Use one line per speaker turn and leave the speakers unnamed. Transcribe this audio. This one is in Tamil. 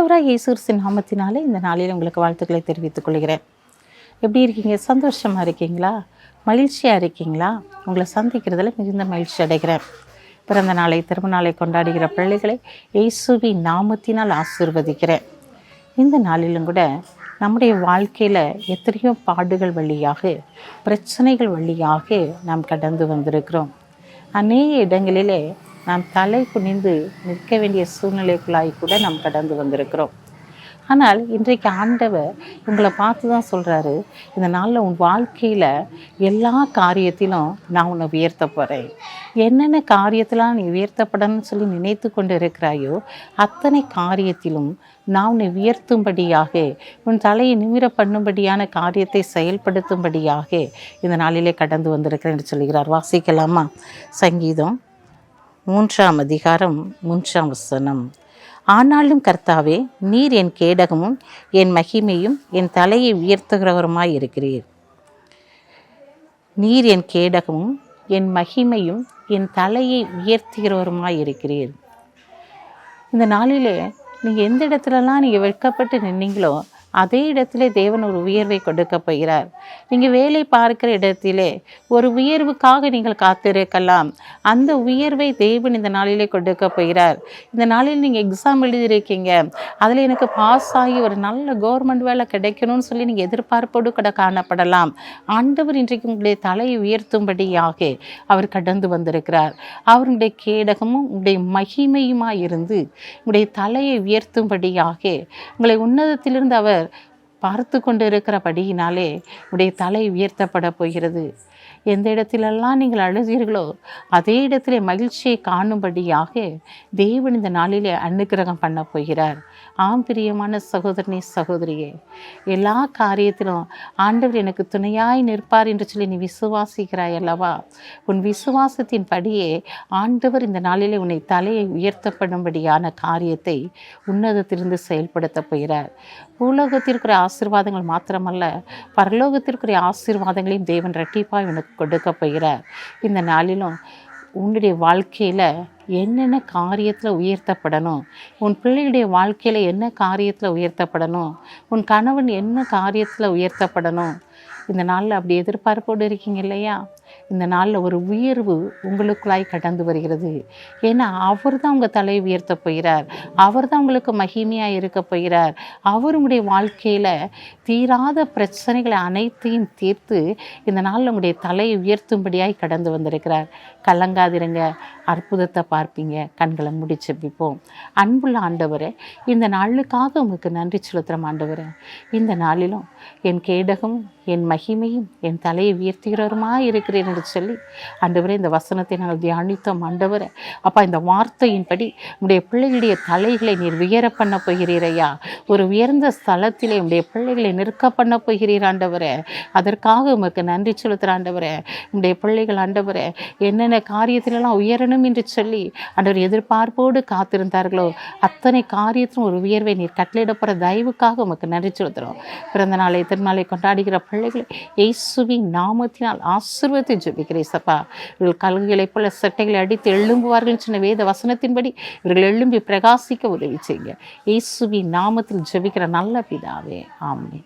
ஆண்டவராக இயேசுரிசின் நாமத்தினாலே இந்த நாளில் உங்களுக்கு வாழ்த்துக்களை தெரிவித்துக் கொள்கிறேன். எப்படி இருக்கீங்க? சந்தோஷமாக இருக்கீங்களா? மகிழ்ச்சியாக இருக்கீங்களா? உங்களை சந்திக்கிறதுல மிகுந்த மகிழ்ச்சி அடைகிறேன். பிறந்த நாளை திரும்ப கொண்டாடுகிற பிள்ளைகளை இயேசுவின் நாமத்தினால் ஆசீர்வதிக்கிறேன். இந்த நாளிலும் கூட நம்முடைய வாழ்க்கையில் எத்தனையோ பாடுகள் வழியாக பிரச்சனைகள் வழியாக நாம் கடந்து வந்திருக்கிறோம். அநேக இடங்களிலே நாம் தலை குனிந்து நிற்க வேண்டிய சூழ்நிலைக்குள்ளாய் கூட நாம் கடந்து வந்திருக்கிறோம். ஆனால் இன்றைக்கு ஆண்டவர் உங்களை பார்த்து தான் சொல்கிறாரு இந்த நாளில் உன் வாழ்க்கையில் எல்லா காரியத்திலும் நான் உன்னை உயர்த்த போகிறேன் என்னென்ன காரியத்திலாம் நீ உயர்த்தப்படணும்னு சொல்லி நினைத்து கொண்டு இருக்கிறாயோ அத்தனை காரியத்திலும் நான் உன்னை உயர்த்தும்படியாக உன் தலையை நிமிர பண்ணும்படியான காரியத்தை செயல்படுத்தும்படியாக இந்த நாளிலே கடந்து வந்திருக்கிறேன் என்று சொல்கிறார் வாசிக்கலாமா? சங்கீதம் மூன்றாம் அதிகாரம் மூன்றாம் வசனம். ஆனாலும் கர்த்தாவே நீர் என் கேடகமும் என் மகிமையும் என் தலையை உயர்த்துகிறவருமாய் இருக்கிறீர். நீர் என் கேடகமும் என் மகிமையும் என் தலையை உயர்த்துகிறவருமாய் இருக்கிறீர். இந்த நாளிலே நீங்கள் எந்த இடத்துலலாம் நீங்கள் வெட்கப்பட்டு நின்னீங்களோ அதே இடத்திலே தேவன் ஒரு உயர்வை கொடுக்க போகிறார். நீங்கள் வேலை பார்க்கிற இடத்திலே ஒரு உயர்வுக்காக நீங்கள் காத்திருக்கலாம். அந்த உயர்வை தேவன் இந்த நாளிலே கொடுக்க போகிறார். இந்த நாளில் நீங்கள் எக்ஸாம் எழுதியிருக்கீங்க. அதில் எனக்கு பாஸ் ஆகி ஒரு நல்ல கவர்மெண்ட் வேலை கிடைக்கணும்னு சொல்லி நீங்கள் எதிர்பார்ப்போடு கூட காணப்படலாம். ஆண்டவர் இன்றைக்கு உங்களுடைய தலையை உயர்த்தும்படியாக அவர் கடந்து வந்திருக்கிறார். அவருடைய கேடகமும் உங்களுடைய மகிமையுமாக இருந்து உங்களுடைய தலையை உயர்த்தும்படியாக உங்களை உன்னதத்திலிருந்து அவர் hacer. பார்த்து கொண்டிருக்கிறபடியினாலே உடைய தலை உயர்த்தப்பட போகிறது. எந்த இடத்திலெல்லாம் நீங்கள் அழுதீர்களோ அதே இடத்திலே மகிழ்ச்சியை காணும்படியாக தேவன் இந்த நாளிலே அனுக்கிரகம் பண்ண போகிறார். ஆம் பிரியமான சகோதரனே சகோதரியே எல்லா காரியத்திலும் ஆண்டவர் எனக்கு துணையாய் நிற்பார் என்று சொல்லி நீ விசுவாசிக்கிறாய் அல்லவா? உன் விசுவாசத்தின் படியே ஆண்டவர் இந்த நாளிலே உன்னை தலையை உயர்த்தப்படும்படியான காரியத்தை உன்னதத்திலிருந்து செயல்படுத்த போகிறார். பூலோகத்திற்குரிய ஆசீர்வாதங்கள் மாத்திரமல்ல பரலோகத்திற்குரிய ஆசீர்வாதங்களையும் தேவன் ரெட்டிப்பாக உனக்கு கொடுக்க போகிறார். இந்த நாளிலும் உன்னுடைய வாழ்க்கையில் என்னென்ன காரியத்தில் உயர்த்தப்படணும் உன் பிள்ளையுடைய வாழ்க்கையில் என்ன காரியத்தில் உயர்த்தப்படணும் உன் கணவன் என்ன காரியத்தில் உயர்த்தப்படணும் இந்த நாளில் அப்படி எதிர்பார்ப்போடு இருக்கீங்க இல்லையா? இந்த நாளில் ஒரு உயர்வு உங்களுக்குள்ளாய் கடந்து வருகிறது. ஏன்னா அவர் தான் உங்கள் தலையை உயர்த்த போகிறார். அவர் தான் உங்களுக்கு மகிமையாக இருக்க போகிறார். அவருடைய வாழ்க்கையில் தீராத பிரச்சனைகளை அனைத்தையும் தீர்த்து இந்த நாளில் உங்களுடைய தலையை உயர்த்தும்படியாய் கடந்து வந்திருக்கிறார். கலங்காதிருங்க. அற்புதத்தை பார்ப்பீங்க. கண்களை முடிச்சு செப்பிப்போம் அன்புள்ள ஆண்டவரே இந்த நாளுக்காக உங்களுக்கு நன்றி செலுத்துகிறோம் ஆண்டவர். இந்த நாளிலும் என் கேடகமும் என் மகிமையும் என் தலையை உயர்த்துகிறவருமா இருக்கிறேன் என்று சொல்லி ஆண்டவரே இந்த வசனத்தை நாங்கள் தியானித்தோம் ஆண்டவரே. அப்பா இந்த வார்த்தையின்படி உடைய பிள்ளைகளுடைய தலைகளை நீர் உயர பண்ண போகிறீரையா ஒரு உயர்ந்த ஸ்தலத்திலே உடைய பிள்ளைகளை நிற்க பண்ண போகிறீர் ஆண்டவரே. அதற்காக உமக்கு நன்றி செலுத்துகிற ஆண்டவரே. உடைய பிள்ளைகள் ஆண்டவரே என்னென்ன காரியத்திலெல்லாம் உயரணும் என்று சொல்லி ஆண்டவர் எதிர்பார்ப்போடு காத்திருந்தார்களோ அத்தனை காரியத்திலும் ஒரு உயர்வை நீர் கட்டளையிடப்பட தயவுக்காக உமக்கு நன்றி செலுத்துகிறோம். பிறந்த நாளை திருநாளை கொண்டாடுகிற பிள்ளைகளை இயேசுவின் நாமத்தினால் ஆசீர்வத்தை ஜெபிக்கிறேன் சப்பா. இவர்கள் கழுகுகளைப் போல சட்டைகளை அடித்து எழும்புவார்கள் சின்ன வேத வசனத்தின்படி இவர்கள் எழும்பி பிரகாசிக்க உதவி செய்யுங்க. இயேசுவின் நாமத்தில் ஜெபிக்கிற நல்ல பிதாவே. ஆமே